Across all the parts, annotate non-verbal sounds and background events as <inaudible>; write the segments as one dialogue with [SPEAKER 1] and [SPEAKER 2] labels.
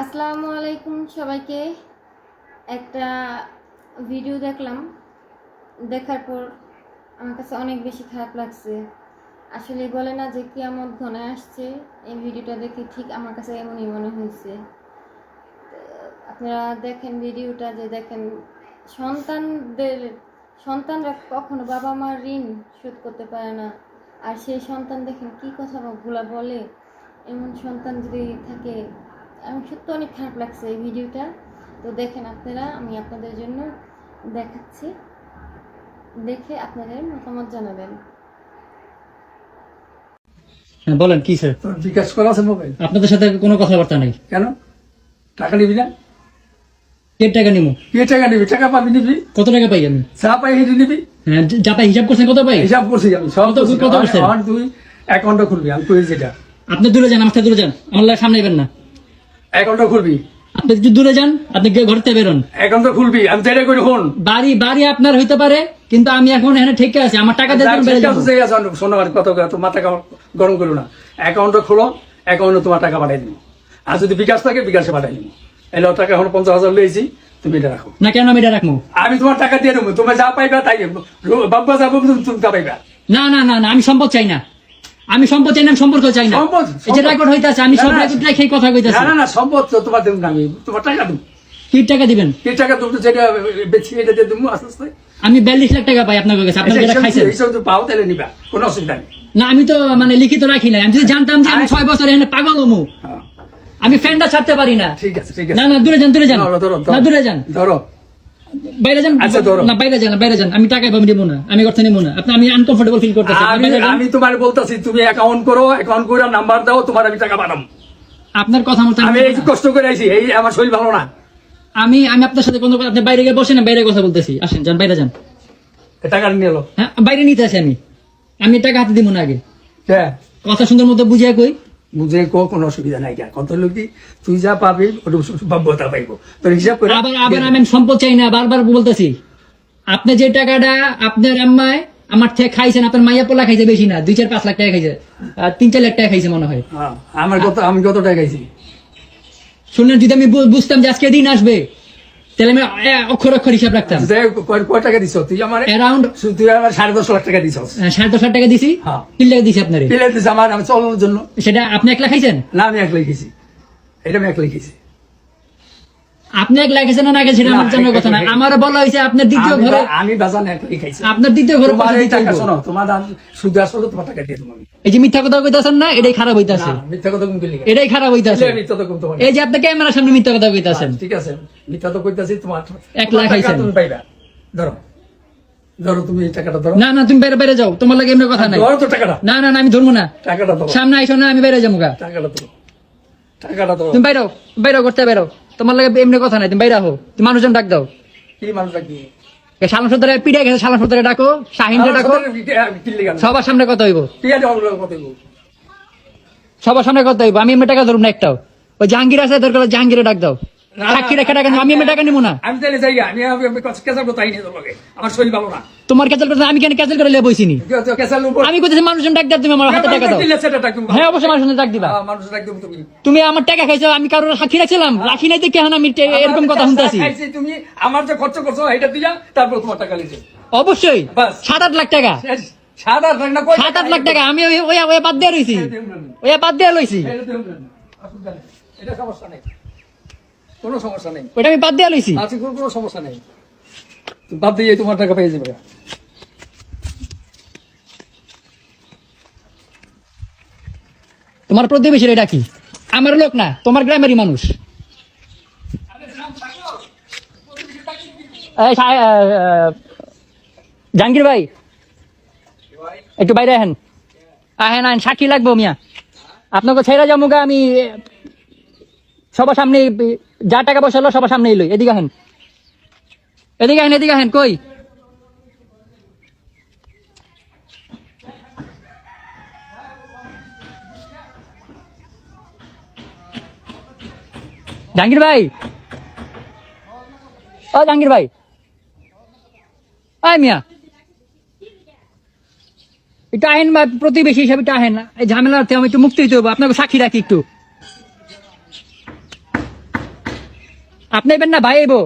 [SPEAKER 1] আসসালামু আলাইকুম সবাইকে। একটা ভিডিও দেখলাম। দেখার পর আমার কাছে অনেক বেশি খারাপ লাগছে। আসলে বলে না যে কিয়ামত ঘনায় আসছে, এই ভিডিওটা দেখে ঠিক আমার কাছে এমনই মনে হয়েছে। আপনারা দেখেন ভিডিওটা যে দেখেন, সন্তানদের, সন্তানরা কখনো বাবা মার ঋণ শোধ করতে পারে না। আর সেই সন্তান দেখেন কি কথাগুলো বলে। এমন সন্তান যদি থাকে আমি সত্যি অনেক খারাপ লাগছে এই ভিডিওটা। তো দেখেন আপনারা আমি আপনাদের জন্য দেখাচ্ছি। দেখে আপনাদের মতামত জানাবেন।
[SPEAKER 2] হ্যাঁ বলেন কি স্যার?
[SPEAKER 3] বিকাশ করা আছে মোবাইল?
[SPEAKER 2] আপনাদের সাথে কোনো কথাবার্তা নেই।
[SPEAKER 3] কেন? টাকা নিবি না?
[SPEAKER 2] কে টাকা নিবো?
[SPEAKER 3] কে টাকা নিবি? টাকা পাবি নিবি?
[SPEAKER 2] কত টাকা পাই আমি?
[SPEAKER 3] চা পাই হেঁটে নিবি?
[SPEAKER 2] হ্যাঁ যা পাই হিসাব করছেন কত পাই?
[SPEAKER 3] হিসাব করছি আমি সব করছি।
[SPEAKER 2] কত করছেন?
[SPEAKER 3] তুই অ্যাকাউন্টটা খুলবি আমি কই যেটা?
[SPEAKER 2] আপনি দূরে যান আমার দূরে যান। আমার সামনে এবেন না।
[SPEAKER 3] অ্যাকাউন্টটা খুলবি।
[SPEAKER 2] আপনি যদি দূরে যান আপনি ঘর থেকে বেরোন।
[SPEAKER 3] অ্যাকাউন্টটা খুলবি আমি যেটা করি হন
[SPEAKER 2] বাড়ি বাড়ি আপনার হইতে পারে কিন্তু আমি এখন এখানে ঠিক আছে আমার টাকা দিয়ে দেবেন, বেড়ে যাব।
[SPEAKER 3] শোনো আর কত তো মাথা গরম করো না। অ্যাকাউন্টটা খোলো অ্যাকাউন্টে তোমার টাকা পাঠাই দিবি। আর যদি বিকাশ থাকে বিকাশে পাঠাই দিবি। এলো টাকা এখন পঞ্চাশ হাজার লইছি তুমি এটা রাখো।
[SPEAKER 2] না কেন আমি এটা রাখব?
[SPEAKER 3] আমি তোমার টাকা দিয়ে দেবো তুমি যা পাইবা তাই বাবা যাব তুমি তুমি তা পাইবা।
[SPEAKER 2] না না না না আমি সম্পদ চাই না। আমি সম্পদ চাই না সম্পর্ক চাই না।
[SPEAKER 3] সম্পদ,
[SPEAKER 2] এই যে। রেকর্ড হইতাছে আমি সব রেকর্ড রেখে কথা কইতাছি।
[SPEAKER 3] না না সম্পদ তো তোমার দেবো না আমি তোমার টাকা দেবো।
[SPEAKER 2] কি টাকা দিবেন?
[SPEAKER 3] কি টাকা তুমি যেটা বেশি এটা দিয়ে দেবো আস্তে আস্তে।
[SPEAKER 2] আমি বিয়াল্লিশ লাখ টাকা পাই আপনার কাছে আপনার যেটা খাইছেন।
[SPEAKER 3] এইসব তো পাও তাহলে নিবা কোনো অসুবিধা নেই।
[SPEAKER 2] না আমি তো মানে লিখিত রাখি না আমি যদি জানতাম যে আমি ছয় বছর এখানে পাগল হমু।
[SPEAKER 3] হ্যাঁ,
[SPEAKER 2] আমি ফ্যানটা ছাড়তে পারি না।
[SPEAKER 3] ঠিক আছে ঠিক আছে।
[SPEAKER 2] না না দূরে যান দূরে যান। না দূরে যান।
[SPEAKER 3] ধরো।
[SPEAKER 2] বাইরে যান।
[SPEAKER 3] আচ্ছা, ধরো।
[SPEAKER 2] না বাইরে যান বাইরে যান। আমি টাকা পাবো নেব না। আমি অর্থ নেব না। আপনি আমি আনকমফোর্টেবল ফিল করতেছি।
[SPEAKER 3] আমি আমি তোমার বলতাছি তুমি অ্যাকাউন্ট করো অ্যাকাউন্ট করে নাম্বার দাও তোমার আমি টাকা পাঠাবো
[SPEAKER 2] আপনার কথা মতো
[SPEAKER 3] আমি এই কষ্ট করে আইছি এই আমার শরীর ভালো না।
[SPEAKER 2] আমি আমি আপনার সাথে কোনো আপনি বাইরে গিয়ে বসেন না বাইরে কথা বলতেছি। আসেন যান বাইরে যান।
[SPEAKER 3] টাকা নিয়ে এলো।
[SPEAKER 2] হ্যাঁ বাইরে নিতে আসি আমি। আমি টাকা হাতে দিব না আগে। কথা সুন্দর মতো বুঝিয়ে কই।
[SPEAKER 3] বুঝে কো কোনো অসুবিধা নাই কত লোক তুই যা পাবি ভাব্যতা পাইব। তোর হিসাব করে
[SPEAKER 2] আবার আবার আমি সম্পদ চাই না বারবার বলতেছি। আপনি যে টাকাটা আপনার আম্মায় আমার থেকে খাইছেন আপনার মাইয়া পোলা খাইছে বেশি না দুই চার পাঁচ লাখ টাকা খাইছে আর তিন চার লাখ টাকা খাইছে মনে হয়।
[SPEAKER 3] হ্যাঁ, আমার কত আমি কত টাকা খাইছি?
[SPEAKER 2] শুনলেন যদি আমি বুঝতাম যে আজকে দিন আসবে তাহলে আমি এ, অক্ষর অক্ষর হিসাব রাখতাম।
[SPEAKER 3] যাই হোক, কয়- কয় টাকা দিছ? তুই আমার
[SPEAKER 2] অ্যারাউন্ড
[SPEAKER 3] তুই আমার সাড়ে দশ লাখ টাকা দিছ
[SPEAKER 2] সাড়ে দশ লাখ টাকা দিছি।
[SPEAKER 3] হ্যাঁ।
[SPEAKER 2] তিন লাখ দিছি আপনার।
[SPEAKER 3] পেলে দিছ আমার আমি চলানোর জন্য।
[SPEAKER 2] সেটা আপনি এক লাখ খাইছেন?
[SPEAKER 3] না আমি এক খেয়েছি এটা আমি এক লিখেছি
[SPEAKER 2] আপনি এক লাখ খাইছেন না না আমার জানার কথা না। <laughs> আমার বলা হয়েছে আপনার দ্বিতীয় ঘরে
[SPEAKER 3] আমি বাজান
[SPEAKER 2] আপনার দ্বিতীয় ঘরে
[SPEAKER 3] এই টাকা শোনো তোমার সুদ আসলে তোমার টাকা দিয়ে
[SPEAKER 2] এই যে মিথ্যা কথা কইতাছেন না এটাই খারাপ হইতাছে।
[SPEAKER 3] না, মিথ্যা কথা
[SPEAKER 2] এটাই খারাপ হইতাছে।
[SPEAKER 3] মিথ্যা তো তোমার
[SPEAKER 2] এই যে আপনি ক্যামেরার সামনে মিথ্যা কথা কইতাছেন।
[SPEAKER 3] ঠিক আছে মিথ্যা তো কইতাছি তোমার
[SPEAKER 2] এক লাখ
[SPEAKER 3] টাকা
[SPEAKER 2] আইছেন।
[SPEAKER 3] তুমি পাইবা। ধরো। ধরো তুমি এই টাকাটা ধরো।
[SPEAKER 2] না না তুমি বাইরে বাইরে যাও। তোমার লাগে এমনি কথা নাই।
[SPEAKER 3] ধরো তো টাকাটা।
[SPEAKER 2] না না না আমি ধরবো না।
[SPEAKER 3] টাকাটা ধরো।
[SPEAKER 2] সামনে আইসো না আমি বাইরে যাব
[SPEAKER 3] টাকাটা ধরো। টাকাটা ধরো।
[SPEAKER 2] তুমি বাইরেও বাইরেও করতে বাইরেও তোমার লাগে এমনি কথা নাই তুমি বাইরে হো তুমি মানুষজন ডাক দাও।
[SPEAKER 3] কি মানুষ কি
[SPEAKER 2] সালাম সর্দারে পিড়ে গেছে সর্দারে ডাকো শাহিনরে ডাকো। সবার সামনে কথা হইব। সবার সামনে কথা হইব। আমি এমনি টাকা ধরুন না একটাও। ওই জাহাঙ্গীর আছে দরকার জাহাঙ্গীরে ডাক দাও। সাক্ষী রেখে টাকা আমি টাকা নিবো না।
[SPEAKER 3] তাহলে যাই। আমার শরীর ভালো না।
[SPEAKER 2] তোমার ক্যান্সেল করতে আমি কেন ক্যান্সেল করে লিয়ে বইছিনি
[SPEAKER 3] কেসাল
[SPEAKER 2] আমি কোথায় মানুষজন ডাক দাও তুমি আমার হাতে টাকা দাও। হ্যাঁ অবশ্যই মানুষজন ডাক দিবা।
[SPEAKER 3] হ্যাঁ, মানুষ ডাক দেবো তুমি।
[SPEAKER 2] তুমি আমার টাকা খাইছো আমি কারোর সাক্ষী রাখছিলাম। রাখি নাই দেখে আমি এরকম কথা শুনতেছি।
[SPEAKER 3] তুমি আমার যে খরচ করছ এটা দিয়া তারপর তোমার টাকা লিখে
[SPEAKER 2] অবশ্যই। সাত আট লাখ টাকা।
[SPEAKER 3] সাত আট লাখ না
[SPEAKER 2] সাত আট লাখ টাকা। আমি ওই বাদ দিয়ে রইছি। ওই বাদ দিয়ে লইছি।
[SPEAKER 3] এটা সমস্যা নেই। কোনো সমস্যা নেই।
[SPEAKER 2] ওইটা আমি বাদ দিয়ে লইছি।
[SPEAKER 3] আছে কোনো কোনো সমস্যা নেই। বাদ দিয়ে তোমার টাকা পেয়ে যাবে।
[SPEAKER 2] তোমার প্রতিবেশীর এটা কি? আমার লোক না তোমার গ্রামেরই মানুষ। জাহাঙ্গীর ভাই একটু বাইরে আহেন। আহেন আহেন সাক্ষী লাগবো মিয়া। আপনাকে ছেড়ে যাব আমি সবার সামনে যা টাকা পয়সা হলো সবার সামনে এলো এদিকে আহেন। এদিকে আহেন এদিকে আহেন, কই? জাহাঙ্গীর ভাই? ও জাহাঙ্গীর ভাই। আয় মিয়া। এটা আহেন বা প্রতিবেশী হিসাবে এটা আহেন। এই ঝামেলার থেকে আমি একটু মুক্তি হইতে হব আপনাকে সাক্ষী রাখি একটু। আপনি এবেন না, ভাই এবো।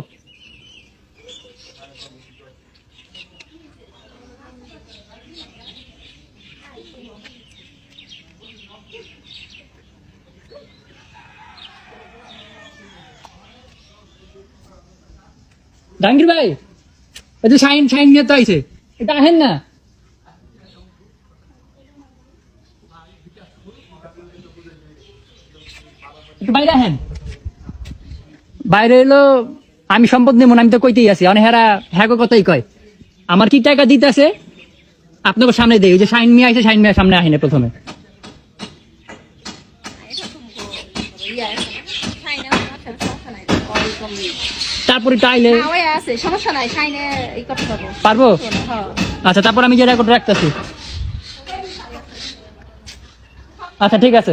[SPEAKER 2] জাহাঙ্গীর ভাই, এই যে শাইন শাইন নিয়ে তো আইছে, এটা আহেন না? একটু বাইরে আহেন। বাইরে এলো আমি সম্পদ নেব আমি তো কইতেই আছি। অনেক হেরা হ্যাঁ কথাই কয়। আমার কি টাকা দিতেছে? আপনাকে সামনে দেই যে শাইন মিয়া আছে শাইন মিয়া সামনে আহিনে প্রথমে। তারপরে টাইলে
[SPEAKER 4] পারব
[SPEAKER 2] পারব?
[SPEAKER 4] হ্যাঁ।
[SPEAKER 2] আচ্ছা তারপর আমি যে রেকর্ড রাখতেছি। আচ্ছা ঠিক আছে।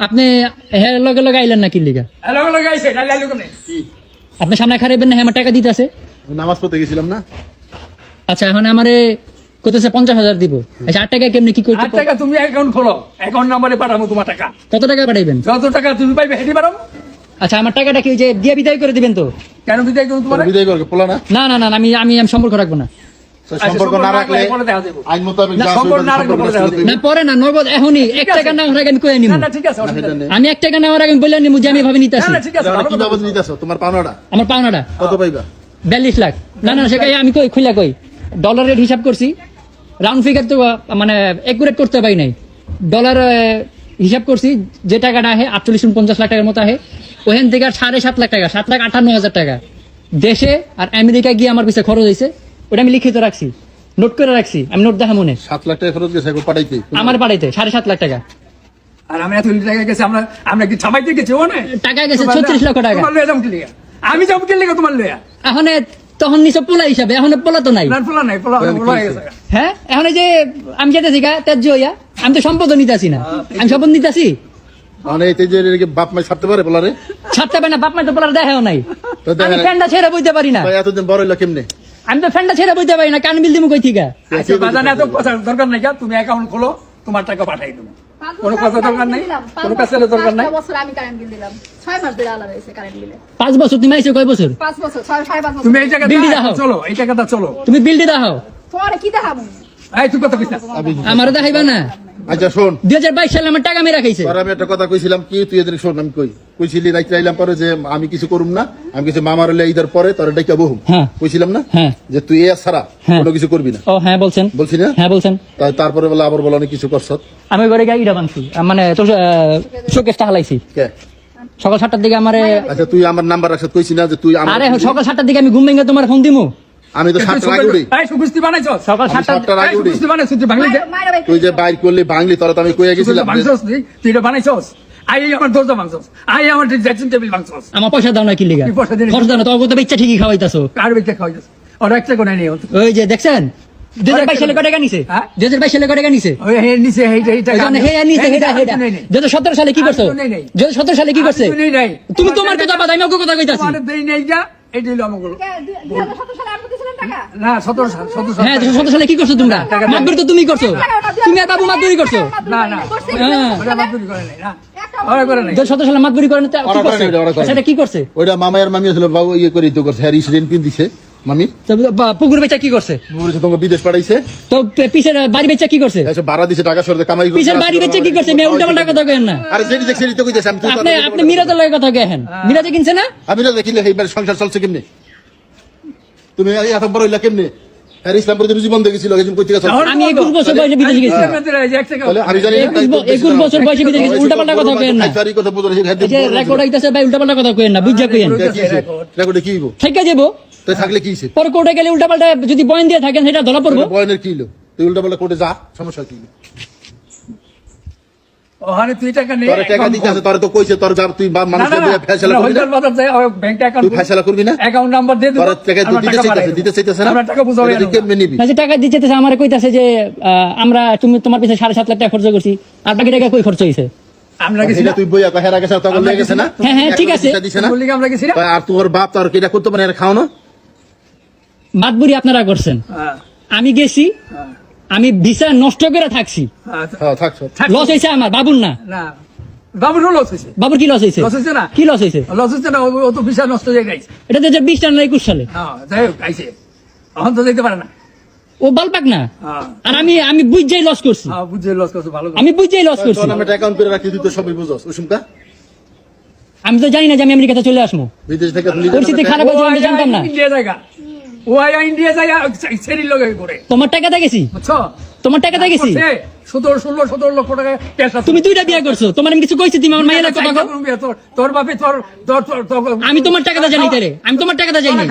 [SPEAKER 2] আপনি হ্যাঁ লগে লগে আইলেন না কি লিগা
[SPEAKER 3] হ্যালো হ্যালো গাইছে ডাল ডাল কোনে
[SPEAKER 2] আপনি সামনে খারাইবেন না হ্যাঁ আমার টাকা দিতেছে
[SPEAKER 5] নামাজ পড়তে গেছিলাম না।
[SPEAKER 2] আচ্ছা এখন আমারে কোথাছে পঞ্চাশ হাজার দিব। আচ্ছা আট টাকা কেমনি কি করতে
[SPEAKER 3] আট টাকা তুমি অ্যাকাউন্ট খোলো অ্যাকাউন্ট নাম্বারে পাঠাবো তোমার টাকা।
[SPEAKER 2] কত টাকা পাঠাইবেন?
[SPEAKER 3] যত টাকা তুমি পাইবে হেঁটে পারো
[SPEAKER 2] আচ্ছা আমার টাকাটা কি ওই যে দিয়ে বিদায় করে দিবেন তো?
[SPEAKER 3] কেন বিদায় করুন তোমার?
[SPEAKER 5] বিদায় করবে পোলা না
[SPEAKER 2] না না না আমি আমি আমি সম্পর্ক রাখব না।
[SPEAKER 5] সম্পর্ক না রাখলে
[SPEAKER 3] পরে দেখা দেবো।
[SPEAKER 5] আইন মোতাবেক
[SPEAKER 3] না,
[SPEAKER 5] যা
[SPEAKER 3] সম্পর্ক
[SPEAKER 5] আসবে
[SPEAKER 3] না রাখলে
[SPEAKER 5] সম্পর্ক
[SPEAKER 3] পরে
[SPEAKER 5] ছিল
[SPEAKER 3] দেখা
[SPEAKER 5] তুই।
[SPEAKER 2] না নগদ এখনই এক টাকা না হওয়ার আগে আমি কয়ে নিব
[SPEAKER 3] না না ঠিক আছে
[SPEAKER 5] না,
[SPEAKER 3] অসুবিধা
[SPEAKER 5] সেটা
[SPEAKER 3] নেই।
[SPEAKER 5] নেই।
[SPEAKER 2] আমি এক টাকা নেওয়ার আগে আমি নিব যে আমি ভাবে
[SPEAKER 3] না
[SPEAKER 2] নিতেছি।
[SPEAKER 3] না ঠিক আছে
[SPEAKER 5] তাহলে
[SPEAKER 3] ভালো
[SPEAKER 5] কি
[SPEAKER 3] কথা।
[SPEAKER 5] বাবদ নিতেছ? তোমার পাওনাটা?
[SPEAKER 2] আমার পাওনাটা।
[SPEAKER 5] কত পাইবা?
[SPEAKER 2] বিয়াল্লিশ লাখ। না না সেটাই আমি কই খুলা কই। ডলার রেট হিসাব করছি। রাউন্ড ফিগার তো মানে একুরেট করতে পারি নাই। ডলার হিসাব করছি যে টাকাটা আহে আটচল্লিশ পঞ্চাশ লাখ টাকার মতো আহে। ওখান থেকে সাড়ে সাত লাখ টাকা সাত লাখ আটান্ন হাজার টাকা। দেশে আর আমেরিকা গিয়ে আমার পিছিয়ে খরচ হয়েছে ওটা আমি লিখিত রাখছি। নোট করে রাখছি। আমি নোট দেখা মনে
[SPEAKER 5] সাত লাখ টাকা ফেরত গেছে পাঠাইতে।
[SPEAKER 2] আমার বাড়িতে সাড়ে সাত লাখ টাকা।
[SPEAKER 3] আর আমরা এত টাকা গেছে আমরা আমরা কি ছাপাইতে গেছি ও না
[SPEAKER 2] টাকা গেছে 36 লক্ষ টাকা।
[SPEAKER 3] আমি যাব কি লিগা তোমার লয়া
[SPEAKER 2] এখন তখন নিচে পোলা হিসাবে এখন পোলা তো নাই।
[SPEAKER 3] পোলা নাই পোলা পোলা হ্যাঁ
[SPEAKER 2] এখন এই যে আমি যেতেছি গা ত্যায্য হইয়া আমি তো সম্পদ নিতেছি না। আমি সম্পদ নিতেছি?
[SPEAKER 5] মানে এতে যে এর বাপ মাই ছাড়তে পারে পোলারে?
[SPEAKER 2] ছাড়তে পারে না বাপ মা তো পোলার দেখাও নাই।
[SPEAKER 5] তো
[SPEAKER 2] আমি। ফ্যানটা ছেড়ে বইতে পারি না।
[SPEAKER 5] ভাই এতদিন বড় হইল কেমনে?
[SPEAKER 2] আমি তো ফ্যানটা ছেড়ে বুঝতে পারি না কান বিল দিমু কই থেকে?
[SPEAKER 3] আচ্ছা এত কথা দরকার নাই যা, তুমি অ্যাকাউন্ট খোলো তোমার টাকা পাঠাই দেবো কোনো কথা দরকার নাই কোনো কাজের দরকার নাই।
[SPEAKER 4] পাঁচ বছর আমি কারেন্ট বিল দিলাম। ছয় মাস ধরে আলাদা হয়েছে কারেন্ট বিলে।
[SPEAKER 2] পাঁচ বছর তুমি আইছো কয় বছর?
[SPEAKER 3] তুমি এই
[SPEAKER 2] বিল্ডিং।
[SPEAKER 3] চলো এই জায়গাটা চলো।
[SPEAKER 2] তুমি বিল দিয়ে দাও।
[SPEAKER 4] পরে কি দেখাবো?
[SPEAKER 2] দেখাইবা না?
[SPEAKER 5] আচ্ছা শোন।
[SPEAKER 2] দুই হাজার বাইশ সালে আমার টাকা মেরা খাইছে।
[SPEAKER 5] আমি একটা কথা কইছিলাম কি তুই শোন আমি কই কইছিলি রাইতে আইলাম পরে যে আমি কিছু করুম না আমি কিছু মামার হলে ঈদের পরে তোর ডাইকা বহুম
[SPEAKER 2] হ্যাঁ।
[SPEAKER 5] কইছিলাম না?
[SPEAKER 2] হ্যাঁ।
[SPEAKER 5] যে তুই এ ছাড়া
[SPEAKER 2] হ্যাঁ।
[SPEAKER 5] কোনো কিছু করবি না।
[SPEAKER 2] ও হ্যাঁ বলছেন।
[SPEAKER 5] বলছি না?
[SPEAKER 2] হ্যাঁ বলছেন।
[SPEAKER 5] তাই তারপরে বলে আবার বলো অনেক কিছু করছ।
[SPEAKER 2] আমি ঘরে গাড়ি ইটা বানছি। মানে শোকেসটা হালাইছি।
[SPEAKER 5] কে?
[SPEAKER 2] সকাল সাতটার দিকে আমারে
[SPEAKER 5] আচ্ছা তুই আমার নাম্বার রাখছ কইছি না যে তুই আমার
[SPEAKER 2] আরে সকাল সাতটার দিকে আমি ঘুম ভেঙে তোমার ফোন দিমু।
[SPEAKER 5] আমি তো সাতটা আগে
[SPEAKER 2] সকাল সাতটা
[SPEAKER 5] সাতটার আগে
[SPEAKER 3] তুই
[SPEAKER 5] যে বাইর করলি ভাঙলি তোরা তো আমি কইয়া গেছিলাম
[SPEAKER 3] তুই? তুই এটা বানাইছস? আই আমার দরজা ভাঙছস। আই আমার ড্রেসিং টেবিল ভাঙছস।
[SPEAKER 2] আমার পয়সা দাও না কি লিগা?
[SPEAKER 3] পয়সা দিলি?
[SPEAKER 2] খরচ দাও না তো ঠিকই খাওয়াইতাছো।
[SPEAKER 3] কার বেচে খাওয়াইছস ওর একটা হতো
[SPEAKER 2] ওই যে দেখছেন?
[SPEAKER 3] হ্যাঁ? নেই নাই।
[SPEAKER 2] তুমি তোমার কথা বাদ আমি কথা কইতাছি।
[SPEAKER 3] তোমার দেই নাই যা। এটা হলো না সতেরো সাল সতেরো সাল
[SPEAKER 2] হ্যাঁ সতেরো সালে কি করছ তোমরা? মাতবরি তো তুমি করছ। তুমি আর বাবু মাতবরি করছ।
[SPEAKER 3] না না
[SPEAKER 2] হ্যাঁ।
[SPEAKER 3] করে নাই না।
[SPEAKER 2] কি করছে?
[SPEAKER 5] নাই, ওরা করে নাই।
[SPEAKER 2] সেটা কি করছে?
[SPEAKER 5] ওইটা মামায়ের মামি আসলে বাবু ইয়ে করে তো করছে হ্যাঁ রিসিডেন্ট দিছে। মামি?
[SPEAKER 2] তো বা- পুকুর বেচা কি করছে?
[SPEAKER 5] বলেছে তোমাকে বিদেশ পাঠাইছে।
[SPEAKER 2] তো পে- পিছের বাড়ি বেচা কি করছে?
[SPEAKER 5] ভাড়া দিছে টাকা সরতে কামাই করছে।
[SPEAKER 2] পিছের বাড়ি বেচা কি করছে? উল্টা পাল্টা কথা কেন না।
[SPEAKER 5] আরে যেটি দেখছি তো কইতেছে আমি
[SPEAKER 2] আপনি আপনি মিরাজের লাগে কথা কেন মিরাজে কিনছে না?
[SPEAKER 5] আমি না দেখিলে এইবার সংসার চলছে কেমনে? তুমি এই এত বড় হইলা কেমনে? হ্যাঁ ইসলামপুরে তো জীবন দেখেছিল একজন কই থেকে
[SPEAKER 2] আমি একুশ বছর বয়সে বিদেশে গেছি
[SPEAKER 5] তাহলে আমি জানি না,
[SPEAKER 2] একুশ
[SPEAKER 5] তাই তো
[SPEAKER 2] ব- একুশ
[SPEAKER 5] বলছিলাম।
[SPEAKER 2] বছর বয়সে বিদেশে গেছি, উল্টাপাল্টা কথা কইেন না।
[SPEAKER 5] কথা
[SPEAKER 2] রেকর্ড আইতাছে ভাই উল্টা পাল্টা কথা কইেন না বুঝা কইেন।
[SPEAKER 5] রেকর্ডে কি হইব?
[SPEAKER 2] থেকে যাব
[SPEAKER 5] তাই থাকলে কি
[SPEAKER 2] পরে কোর্টে গেলে উল্টা পাল্টা যদি বয়ান দিয়ে থাকেন সেটা ধরা পড়ব।
[SPEAKER 5] বয়নের কি হইল তুই উল্টা পাল্টা কোর্টে যা সমস্যা কি?
[SPEAKER 3] ওখানে তুই টাকা নেই
[SPEAKER 5] টাকা দিতে আছে তোর তো কইছে তোর যা তুই মানুষের দিয়ে ফেসলা করবি না।
[SPEAKER 3] ব্যাংক
[SPEAKER 5] তুই ফেসলা করবি না?
[SPEAKER 3] অ্যাকাউন্ট নাম্বার দিয়ে
[SPEAKER 5] তোর টাকা তো দিতে চাইতেছে দিতে চাইতেছে না?
[SPEAKER 3] আমরা টাকা বুঝাবো
[SPEAKER 5] এটা কেমনে নিবি?
[SPEAKER 2] না যে টাকা দিচ্ছে আমার কইতাছে যে আমরা তুমি তোমার পিছনে সাড়ে সাত লাখ টাকা খরচ করছি আর বাকি টাকা কই খরচ হয়েছে
[SPEAKER 3] আমরা গেছি
[SPEAKER 5] তুই বইয়া কহের আগে তখন
[SPEAKER 3] আমরা
[SPEAKER 5] না?
[SPEAKER 2] হ্যাঁ, হ্যাঁ, ঠিক আছে।
[SPEAKER 3] বললি আমরা গেছি
[SPEAKER 5] আর তোর বাপ তোর কিটা করতে পারে খাও
[SPEAKER 2] মাতবুরি আপনারা করছেন।
[SPEAKER 3] হ্যাঁ,
[SPEAKER 2] আমি গেছি
[SPEAKER 3] হ্যাঁ,
[SPEAKER 2] আমি ভিসা নষ্ট করে থাকছি।
[SPEAKER 3] হ্যাঁ,
[SPEAKER 5] হ্যাঁ।
[SPEAKER 2] লস হয়েছে আমার বাবুর না।
[SPEAKER 3] না লস হয়েছে।
[SPEAKER 2] বাবুর কি লস হয়েছে?
[SPEAKER 3] লস হয়েছে না?
[SPEAKER 2] কি লস হয়েছে?
[SPEAKER 3] লস হচ্ছে না ও- ও তো বিশাল নষ্ট হয়ে গেছে।
[SPEAKER 2] এটা তো বিশ টাকা একুশ সালে।
[SPEAKER 3] যাই হোক আইছে। এখন তো যেতে পারে না।
[SPEAKER 2] ও বালপাক না? আর আমি আমি বুঝাই লস করছি।
[SPEAKER 3] লস করছ ভালো
[SPEAKER 2] আমি বুঝাই লস করছি।
[SPEAKER 5] তোর নামে অ্যাকাউন্ট করে রাখি তুই তো সবই বুঝস। ওসুমকা
[SPEAKER 2] আমি তো জানি না যে আমি আমেরিকাতে চলে আসব।
[SPEAKER 5] বিদেশ থেকে
[SPEAKER 2] পরিস্থিতি খারাপ হয়েছে আমি জানতাম না।
[SPEAKER 3] ইন্ডিয়া ও ইন্ডিয়া সেরি লগে করে।
[SPEAKER 2] তোমার টাকাতে গেছি?
[SPEAKER 3] বুঝছ?
[SPEAKER 2] তোমার টাকাতে গেছি?
[SPEAKER 3] সতেরো ষোলো সতেরো লক্ষ টাকা আছে।
[SPEAKER 2] তুমি দুইটা বিয়ে করছ। তোমার আমি কিছু কইছি তুমি আমার মাইয়ের কথা কও।
[SPEAKER 3] তোর বাপে তোর তোর
[SPEAKER 2] আমি তোমার টাকাতে জানি তারে আমি তোমার টাকাতে যাই
[SPEAKER 3] তোরা
[SPEAKER 2] না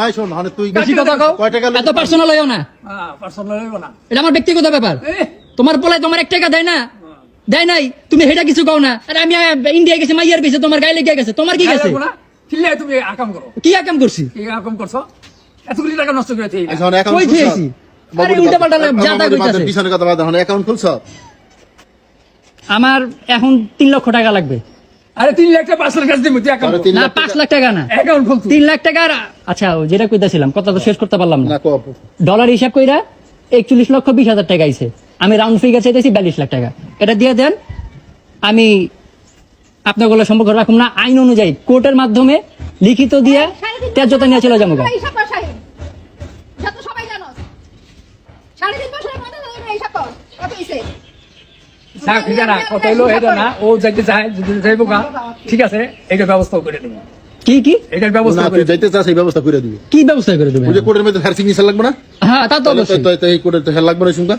[SPEAKER 3] কার
[SPEAKER 5] শোন মানে তুই
[SPEAKER 2] বেশি কথা কও
[SPEAKER 5] কয় টাকা
[SPEAKER 2] এত পার্সোনাল হইও না।
[SPEAKER 3] হ্যাঁ পার্সোনাল হইব না।
[SPEAKER 2] এটা আমার ব্যক্তিগত ব্যাপার।
[SPEAKER 3] এ,
[SPEAKER 2] তোমার পোলায় তোমার এক টাকা দেয় না। দেয় নাই। তুমি হেটা কিছু কও না। আরে আমি ইন্ডিয়া গেছি মাইয়ার গেছে তোমার গায়ে লেগে গেছে। তোমার কি গেছে?
[SPEAKER 3] তুমি আকাম করো।
[SPEAKER 2] কি কাম করছি?
[SPEAKER 3] কি আকাম করছ? এতগুলি টাকা নষ্ট করে
[SPEAKER 5] অ্যাকাউন্ট
[SPEAKER 2] কই? আরে উল্টাপাল্টা যা তা কইতাছে।
[SPEAKER 5] পিছনে কথা বাদ এখন অ্যাকাউন্ট খুলছ?
[SPEAKER 2] আমার এখন তিন লক্ষ টাকা লাগবে।
[SPEAKER 3] আরে তিন লাখ টাকা পাঁচ লাখ কাছে তুই
[SPEAKER 5] তিন
[SPEAKER 2] না
[SPEAKER 5] লাখ
[SPEAKER 2] পাঁচ লাখ টাকা না।
[SPEAKER 3] অ্যাকাউন্ট খুলতো
[SPEAKER 2] তিন লাখ টাকা আচ্ছা যেটা কইতাছিলাম কথা তো শেষ করতে পারলাম না।
[SPEAKER 5] না কো
[SPEAKER 2] ডলার হিসাব কইরা একচল্লিশ লক্ষ বিশ হাজার টাকা আইছে। আমি রাউন্ড ফিগার চাইতেছি বিয়াল্লিশ লাখ টাকা। এটা দিয়ে দেন আমি আপনারগুলো সম্পর্ক রাখুন না। আইন অনুযায়ী কোর্টের মাধ্যমে লিখিত দিয়ে ত্যায্যতা নিয়ে চলে যাব গা।
[SPEAKER 4] হিসাব কর শাহিন যত সবাই জানো। সাড়ে তিন বছরের মধ্যে তোদের কর। কত হইছে?
[SPEAKER 3] থাক এটা না কত হইল এটা না ও যাইতে চায় যদি যাইবো গা ঠিক আছে এটার ব্যবস্থাও করে দেবো।
[SPEAKER 2] কি কি?
[SPEAKER 3] এটার
[SPEAKER 5] না
[SPEAKER 3] ব্যবস্থা করে
[SPEAKER 5] দেবে। যাইতে চাস এই ব্যবস্থা করে দিবি।
[SPEAKER 2] কি ব্যবস্থা করে দেবেন
[SPEAKER 5] ওই যে কোর্টের মধ্যে হ্যার সিগনেচার লাগবে না?
[SPEAKER 2] হ্যাঁ তা তো অবশ্যই
[SPEAKER 5] তো- তো এই কোর্টের তো হ্যার লাগবে না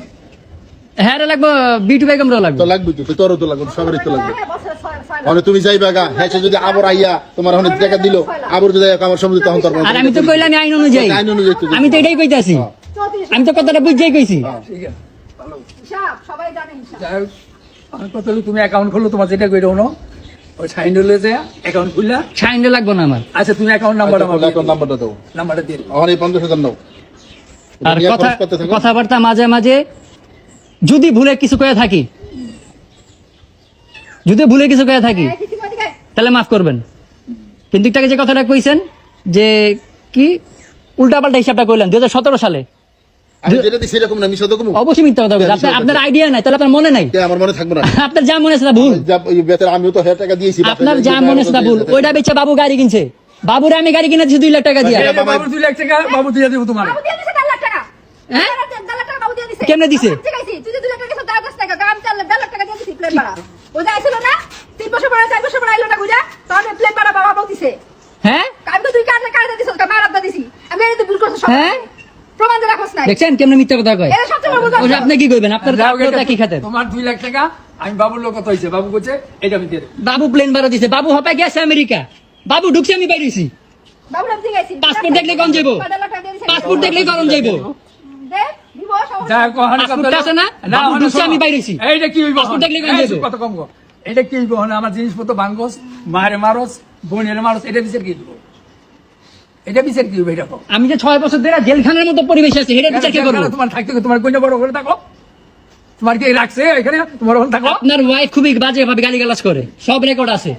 [SPEAKER 2] হ্যাঁ লাগবে বিটু বেগমরা লাগবে।
[SPEAKER 5] তো লাগবে তো তো তোরও তো লাগবে সবারই তো লাগবে।
[SPEAKER 4] হ্যাঁ।
[SPEAKER 5] মানে তুমি যাইবা গা হ্যাঁ সে যদি আবার আইয়া তোমার অনেক টাকা দিল আবার যদি আমার সম্বন্ধে তখন তোর
[SPEAKER 2] আর আমি তো কইলাম আইন অনুযায়ী।
[SPEAKER 5] আইন অনুযায়ী
[SPEAKER 2] আমি তো এটাই কইতাছি।
[SPEAKER 4] চৌত্রিশ
[SPEAKER 2] আমি তো কথাটা বুঝাই কইছি।
[SPEAKER 4] সবাই
[SPEAKER 3] হলো তুমি অ্যাকাউন্ট খুললো তোমার যেটা না ওই সাইন হলে যে অ্যাকাউন্ট খুললা।
[SPEAKER 2] সাইন লাগবে না আমার।
[SPEAKER 3] আচ্ছা তুমি অ্যাকাউন্ট নাম্বার আমার
[SPEAKER 5] অ্যাকাউন্ট নাম্বারটা দাও।
[SPEAKER 3] নাম্বারটা দিয়ে।
[SPEAKER 5] আমার এই নাও।
[SPEAKER 2] আর কথা। কথাবার্তা মাঝে মাঝে যদি ভুলে কিছু করে থাকি। যদি ভুলে কিছু করে থাকি। তাহলে মাফ করবেন। কিন্তু একটাকে যে কথাটা কইছেন যে কি উল্টাপাল্টা হিসাবটা কইলেন দুই সালে।
[SPEAKER 5] আমি যেটা দিই সেরকম না মিশা দেখুন
[SPEAKER 2] অবশ্যই মিথ্যা কথা আপনার আপনার আইডিয়া নাই তাহলে আপনার মনে নাই।
[SPEAKER 5] আমার মনে থাকবে না।
[SPEAKER 2] আপনার যা মনে আছে ভুল।
[SPEAKER 5] যা- ওই বেতের আমিও তো হাজার টাকা দিয়েছি
[SPEAKER 2] আপনার
[SPEAKER 5] এই
[SPEAKER 2] যা মনে আছে ভুল। ওইটা বেচে বাবু গাড়ি কিনছে। বাবুরে আমি গাড়ি কিনে দিচ্ছি দুই লাখ টাকা দিয়া।
[SPEAKER 3] বাবু দুই লাখ টাকা বাবু দিয়ে দেবো তোমার।
[SPEAKER 2] কেমনে দিছে? হ্যাঁ?
[SPEAKER 4] আমি তো তুই কার- কার দিয়ে দিছিস, কার মায়ের আব্দা দিছি। আমি এই তো ভুল করছি সব।
[SPEAKER 2] হ্যাঁ?
[SPEAKER 4] প্রমাণ দিয়ে রাখোস নাই।
[SPEAKER 2] দেখছেন কেমনে মিথ্যা কথা কয়?
[SPEAKER 4] এটা সবচেয়ে বড় ভুল
[SPEAKER 2] ওই যে
[SPEAKER 4] করছ।
[SPEAKER 2] আপনি কি কইবেন আপনার
[SPEAKER 3] যাও,
[SPEAKER 2] আপনার
[SPEAKER 3] এটা
[SPEAKER 2] কি খাতেন
[SPEAKER 3] তোমার দুই লাখ টাকা আমি বাবুর লোক কত হয়েছে বাবু বলছে এটা আমি
[SPEAKER 2] বাবু প্লেন ভাড়া দিছে। বাবু হপায় গেছে আমেরিকা। বাবু ঢুকছে আমি বাইরেছি। পাসপোর্ট দেখলে যাইবো?
[SPEAKER 4] টাকা দিয়ে
[SPEAKER 2] পাসপোর্ট দেখলেই করণ যাইবো।
[SPEAKER 3] এটা কি আমার জিনিসপত্র ভাঙ্গস মায়ের মারস বোনের মারস এটা বিচার কি দিব এটা বিচার কি এটা
[SPEAKER 2] আমি যে ছয় বছর ধরে জেলখানার মতো পরিবেশ আছে এটা বিচার কি করব?
[SPEAKER 3] তোমার থাকতে তোমার কইনা বড় করে থাকো। তোমার কি রাখছে এখানে? তোমার থাকো।
[SPEAKER 2] আপনার ওয়াইফ খুবই বাজে ভাবে গালি গালাজ করে। সব রেকর্ড আছে।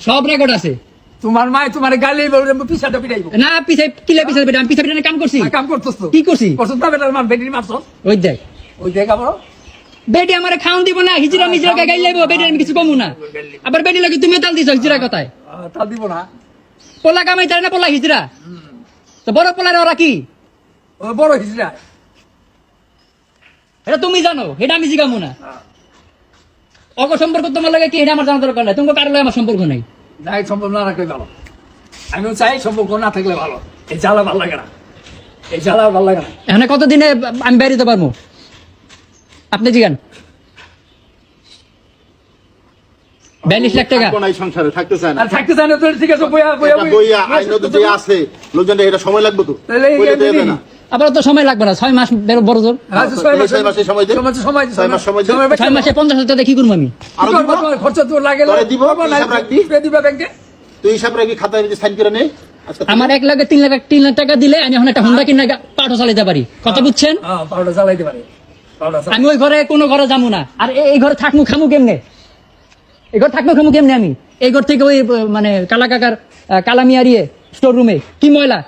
[SPEAKER 2] সব রেকর্ড আছে।
[SPEAKER 3] তোমার মায় তোমার গালি বলে পিছাটা পিটাইব।
[SPEAKER 2] না পিছে কিলে পিছে বেটা আমি পিছে বেটা কাম করছি।
[SPEAKER 3] কাম করছস
[SPEAKER 2] কি করছি?
[SPEAKER 3] করছস না বেটার মার বেটির মারছস
[SPEAKER 2] ওই দেখ।
[SPEAKER 3] ওই দেখ আবার।
[SPEAKER 2] বেটি আমার খাওন দিব না হিজরা মিজরা গাইল লাইব বেটি আমি কিছু কমু না। আবার বেটি লাগে তুমি তাল দিছ হিজরা কথায়।
[SPEAKER 3] আহ, তা দিব না।
[SPEAKER 2] পোলা কামাই তার না পোলা হিজরা? তো বড় পোলার ওরা কি?
[SPEAKER 3] ও বড় হিজড়া
[SPEAKER 2] এটা তুমি জানো এটা আমি জিগামু না। অগ সম্পর্ক তোমার লাগে কি এটা আমার জানা দরকার নাই। তোমার কারও লাগে আমার সম্পর্ক নাই।
[SPEAKER 3] নাই সম্পর্ক না রাখলে ভালো। আমিও চাই সম্পর্ক না থাকলে ভালো। এই জ্বালা ভালো লাগে না। এই জ্বালা ভালো লাগে না।
[SPEAKER 2] এখানে কতদিনে আমি বেরিতে পারব? আপনি জিগান। বিয়াল্লিশ লাখ টাকা।
[SPEAKER 5] থাকব না এই সংসারে থাকতে চায় না।
[SPEAKER 3] থাকতে চাই না তো ঠিক আছে বইয়া বইয়া
[SPEAKER 5] এটা বইয়া আছে লোকজন এটা সময় লাগবে তো। না।
[SPEAKER 2] আবার তো সময় লাগবে না ছয় মাস বেরো- বড় জোর।
[SPEAKER 3] আচ্ছা, ছয় মাসে
[SPEAKER 5] সময় দে।
[SPEAKER 3] সময়
[SPEAKER 5] ছয় মাস সময়
[SPEAKER 2] ছয় মাসে পঞ্চাশ হাজার টাকা কি করব আমি?
[SPEAKER 3] খরচ তোর লাগে
[SPEAKER 5] দিব,
[SPEAKER 3] করব না,
[SPEAKER 5] হিসাব রাখবি?
[SPEAKER 3] দিবে দিবে ব্যাংকে?
[SPEAKER 5] তুই হিসাব রাখি খাতায় সাইন করে নে।
[SPEAKER 2] আমার এক লাখ তিন লাখ তিন লাখ টাকা দিলে আমি এখন একটা হোন্ডা কিনে পাঠও চালাতে পারি। কথা বুঝছেন?
[SPEAKER 3] হ্যাঁ চালাইতে পারে।
[SPEAKER 2] আমি ওই ঘরে কোনো ঘরে যাব না। আর এই ঘরে থাকমু খামু কেমনে? এই ঘর থাকমু খামু কেমনে আমি? এই ঘর থেকে ওই মানে কালা কাকার আহ, কালামিয়ার ইয়ে স্টোর রুমে কি ময়লা?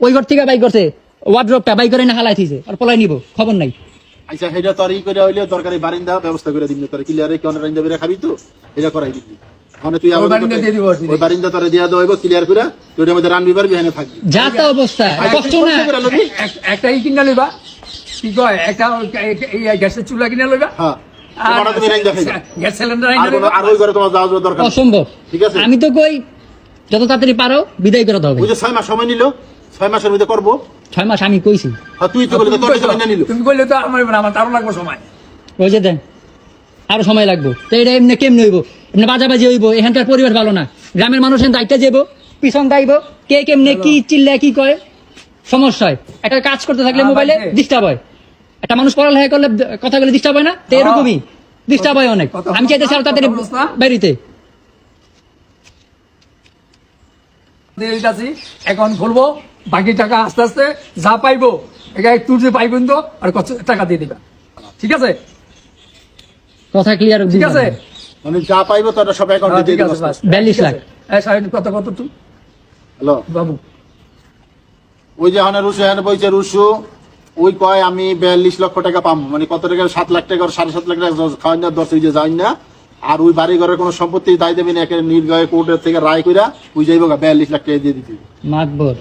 [SPEAKER 2] ওই ঘর থেকে বাই করছে? ওয়ার্ড্রপটা বাই করে না হালাই থিছে আর পলাই নিব খবর নাই।
[SPEAKER 5] আচ্ছা সেটা তোর ই করে হইলে দরকারি বারিন্দা ব্যবস্থা করে দিবি তোর। ক্লিয়ারে কি অনেক খাবি তো? এটা করাই দিবি। মানে তুই
[SPEAKER 3] ওই
[SPEAKER 5] আমাদের
[SPEAKER 3] বারিন্দা দিয়ে দিব,
[SPEAKER 5] ওই বারিন্দা তোরে দিয়া দেবো ক্লিয়ার করে তুই ওটার মধ্যে রানবি পারবি এখানে থাকবি।
[SPEAKER 2] যা তা অবস্থা কষ্ট না।
[SPEAKER 3] এক- একটা ই কিনা লইবা। কি কয় একটা এই গ্যাসের চুলা কিনা লইবা।
[SPEAKER 5] হ্যাঁ।
[SPEAKER 3] আর
[SPEAKER 5] তোমারটা তুমি রাইন্দা খাইবা।
[SPEAKER 3] গ্যাস সিলিন্ডার
[SPEAKER 5] আর
[SPEAKER 3] আইনা
[SPEAKER 5] কোনো-
[SPEAKER 3] লইবা।
[SPEAKER 5] আর ওই ঘরে তোমার যাওয়া যাওয়ার দরকার নেই।
[SPEAKER 2] অসম্ভব।
[SPEAKER 5] ঠিক আছে।
[SPEAKER 2] আমি তো কই যত তাড়াতাড়ি পারো বিদায় করে দাও
[SPEAKER 5] ছয় মাস সময় নিল ছয় মাসের মধ্যে করব?
[SPEAKER 2] ছয় মাস আমি কইছি।
[SPEAKER 5] তুই তো বলি তোর সময় নিল।
[SPEAKER 3] তুমি কইলে তো আমার আমার তারও লাগবে সময়।
[SPEAKER 2] ওই যে দেন আরও সময় লাগবে। তো এটা এমনি কেমনি হইব? এমনি বাজাবাজি হইব এখানকার পরিবেশ ভালো না। গ্রামের মানুষের দায়িত্ব যাব পিছন দাইব কে কেমনে কি চিল্লা কি কয় সমস্যা হয়। একটা কাজ করতে থাকলে
[SPEAKER 3] হ্যাঁ,
[SPEAKER 2] মোবাইলে ডিস্টার্ব হয়। একটা মানুষ পড়ালেখা করলে কথা বলে ডিস্টার্ব হয় না? তো এরকমই। ডিস্টার্ব হয় অনেক। আমি চাইতেছি
[SPEAKER 3] আরও না?
[SPEAKER 2] বাড়িতে
[SPEAKER 3] দিয়ে দিতাছি অ্যাকাউন্ট খুলবো বাকি টাকা আস্তে আস্তে যা পাইবো এখানে তুলতে পাইবেন তো আর কত টাকা দিয়ে দিবা। ঠিক আছে?
[SPEAKER 2] কথা ক্লিয়ার
[SPEAKER 3] ঠিক আছে?
[SPEAKER 5] মানে যা পাইবো তোর সব অ্যাকাউন্টে
[SPEAKER 3] হ্যাঁ,
[SPEAKER 5] দিয়ে
[SPEAKER 3] ঠিক
[SPEAKER 5] দিবো।
[SPEAKER 3] আছে বাস।
[SPEAKER 2] 42 লাখ।
[SPEAKER 3] এই সাহেব, কত কত তুই
[SPEAKER 5] হ্যালো।
[SPEAKER 3] বাবু।
[SPEAKER 5] ওই যে হানে রুশু হানে বইছে রুশু ওই কয় আমি বিয়াল্লিশ লক্ষ টাকা পাবো মানে কত টাকা? সাত লাখ টাকা সাড়ে সাত লাখ টাকা খাওয়াই না দশ ওই যে যাই না আর ওই বাড়ি ঘরের কোনো সম্পত্তি দায় দেবেন একে নির্গয় কোর্টের থেকে রায় কইরা ওই যাইব গা বিয়াল্লিশ লাখ টাকা দিয়ে দিতে
[SPEAKER 2] মাতবর।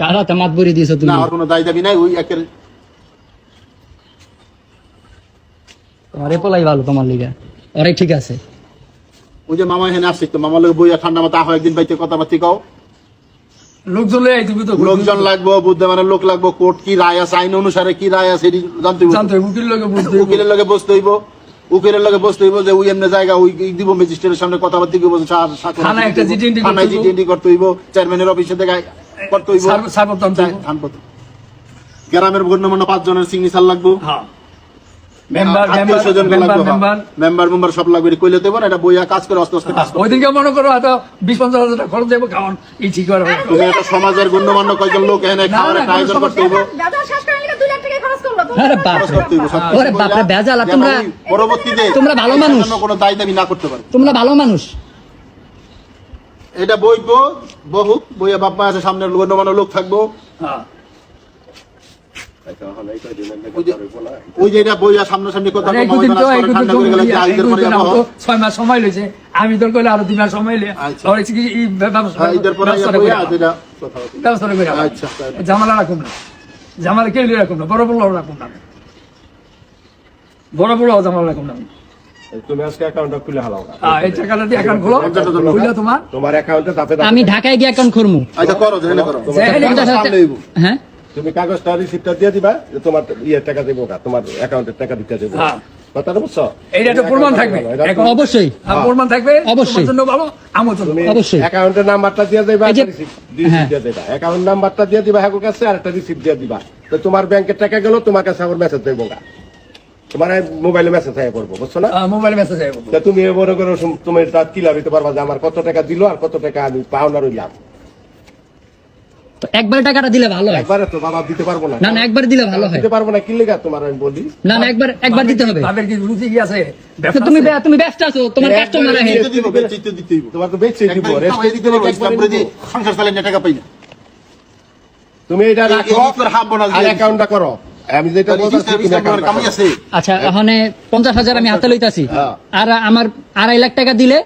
[SPEAKER 2] কারা তো মাতবরি দিয়েছ তুমি।
[SPEAKER 5] না আর কোনো দায় দাবি নাই ওই একের
[SPEAKER 2] তোমার এ পোলাই ভালো তোমার লিগা। ঠিক আছে।
[SPEAKER 5] ওই যে মামা এখানে আসছে তো মামা লোক বইয়া ঠান্ডা মাথা হয় একদিন বাইতে কথাবার্তি কও।
[SPEAKER 3] লোকজন লই আইতিবি তো
[SPEAKER 5] লোকজন লাগবো বুদ্ধমানের লোক লাগবো কোর্ট কি রায় আছে আইন অনুসারে কি রায় আছে জানতে হইব।
[SPEAKER 3] জানতে হবে, উকিল লোকে বুঝতে হবে।
[SPEAKER 5] উকিলের লগে বসতে হইব। উকিলের লগে বসতে হইব যে ওই এমনি জায়গা ওই দিব ম্যাজিস্ট্রেটের সামনে কথাবার্তি করব
[SPEAKER 3] থানায় একটা। করতে হইব
[SPEAKER 5] চেয়ারম্যানের অফিসে করতে হইব। ধানপত্র গ্রামের গণ্যমান্য পাঁচ জনের সিগনেচার লাগবো।
[SPEAKER 3] হ্যাঁ। Member member member member
[SPEAKER 5] member member সব লাগবে কইলে দেবো এটা বইয়া কাজ করে আস্তে আস্তে কাজ।
[SPEAKER 3] ওই দিনকে মনে করো হয়তো বিশ পঞ্চাশ হাজার টাকা খরচ দেবো খাওয়ান এই ঠিক
[SPEAKER 5] তুমি একটা সমাজের গণ্যমান্য কয়জন লোক
[SPEAKER 3] এনে
[SPEAKER 5] খাওয়ার একটা আয়োজন করতে হইব।
[SPEAKER 4] ব্যবসা শেষ করে নিলে দুই লাখ টাকা খরচ করল
[SPEAKER 2] আরে বাপ
[SPEAKER 5] খরচ করতে হইব সব কিছু
[SPEAKER 2] ওরে বাপরে,
[SPEAKER 5] কইরা,
[SPEAKER 2] বেজাল, তোমরা-
[SPEAKER 5] পরবর্তীতে
[SPEAKER 2] তোমরা ভালো মানুষ।
[SPEAKER 5] কোনো দায় দাবি না করতে পারে।
[SPEAKER 2] তোমরা ভালো মানুষ।
[SPEAKER 5] এটা বইবো বহু বইয়া বাপ্পা আছে সামনে গণ্যমান্য লোক থাকব।
[SPEAKER 3] হ্যাঁ।
[SPEAKER 5] ওই যে- এটা বইয়া সামনাসামনি কথা
[SPEAKER 3] আরে
[SPEAKER 5] বলব,
[SPEAKER 3] একদিন তো
[SPEAKER 5] মাঝখানে
[SPEAKER 3] একদিন
[SPEAKER 5] ঠান্ডা
[SPEAKER 3] তো
[SPEAKER 5] করে গেলে যে আইনের পরে
[SPEAKER 3] একদিন
[SPEAKER 5] যাব।
[SPEAKER 3] তো ছয় মাস সময় লইছে আমি তোর কইলে আরও দুই মাস সময়
[SPEAKER 5] আচ্ছা।
[SPEAKER 3] আর কি এই ব্যবসা
[SPEAKER 5] হ্যাঁ, আচ্ছা,
[SPEAKER 3] জামালা রাখুন না। জামালা কেউ এরকম না বড় বড় রাখুন না। বড় বড় জামাল রাখুন না।
[SPEAKER 6] তুমি আজকে অ্যাকাউন্টটা খুলে হালাও
[SPEAKER 3] আহ, এই টাকাটা দিয়ে অ্যাকাউন্ট খোলো। খুলে তোমার
[SPEAKER 6] তোমার অ্যাকাউন্টে ধাপে ধাপে
[SPEAKER 2] আমি ঢাকায় গিয়ে অ্যাকাউন্ট খুলমু
[SPEAKER 5] আচ্ছা করো যেখানে করো।
[SPEAKER 3] যেখানে
[SPEAKER 5] তোমার
[SPEAKER 2] করো।
[SPEAKER 5] সামনে হইবো।
[SPEAKER 2] হ্যাঁ?
[SPEAKER 6] তুমি কাগজটা রিসিপ্টটা দিয়ে দিবা যে তোমার ইয়ে টাকা দেবো না তোমার অ্যাকাউন্টের টাকা দিতে দেবো।
[SPEAKER 3] হ্যাঁ।
[SPEAKER 6] কথাটা বুঝছ?
[SPEAKER 3] এইটা তো প্রমাণ থাকবে। এখন
[SPEAKER 2] অবশ্যই।
[SPEAKER 3] প্রমাণ থাকবে?
[SPEAKER 2] অবশ্যই।
[SPEAKER 3] তোমার জন্য ভালো আমার জন্য।
[SPEAKER 2] অবশ্যই।
[SPEAKER 6] অ্যাকাউন্টের নাম্বারটা দিয়ে দিবা
[SPEAKER 2] এই যে-
[SPEAKER 6] একটা রিসিপ্ট রিসিপ্ট
[SPEAKER 2] হ্যাঁ।
[SPEAKER 6] দিয়ে দিবা। অ্যাকাউন্ট নাম্বারটা দিয়ে দিবা হ্যাকুর কাছে আর একটা রিসিপ্ট দিয়ে দিবা। তো তোমার ব্যাংকের টাকা গেল তোমার কাছে আমার মেসেজ দেবো না তোমার মোবাইলে মেসেজ হয়ে পড়ব বুঝছ না?
[SPEAKER 3] মোবাইলে মেসেজ
[SPEAKER 6] তুমি মনে করো তুমি কিলার হইতে পারবা যে আমার কত টাকা দিলো আর কত টাকা আমি পাওনা রইলাম।
[SPEAKER 2] তো একবার টাকাটা দিলে ভালো হয়।
[SPEAKER 6] একবারে তো বাবা দিতে পারব না।
[SPEAKER 2] না না একবার দিলে ভালো হয়।
[SPEAKER 6] দিতে পারব না কি লেগা তোমার আমি বলি।
[SPEAKER 2] না না একবার একবার দিতে হবে।
[SPEAKER 3] তাদের কি রুচি কি আছে? ব্যবসা
[SPEAKER 2] তুমি তুমি ব্যস্ত আছো তোমার কাস্টমার
[SPEAKER 5] দিতে দিব, বেচিতে।
[SPEAKER 6] তোমার তো বেচে দিব রেস্ট
[SPEAKER 5] দিতে পারব, সংসার চালাই না, টাকা পাই না।
[SPEAKER 6] তুমি এটা রাখো আর অ্যাকাউন্টটা করো। আমি যেটা।
[SPEAKER 5] আছে।
[SPEAKER 2] আচ্ছা ওখানে পঞ্চাশ হাজার আমি হাতে লইতাছি।
[SPEAKER 5] হ্যাঁ।
[SPEAKER 2] আর আমার আড়াই লাখ টাকা দিলে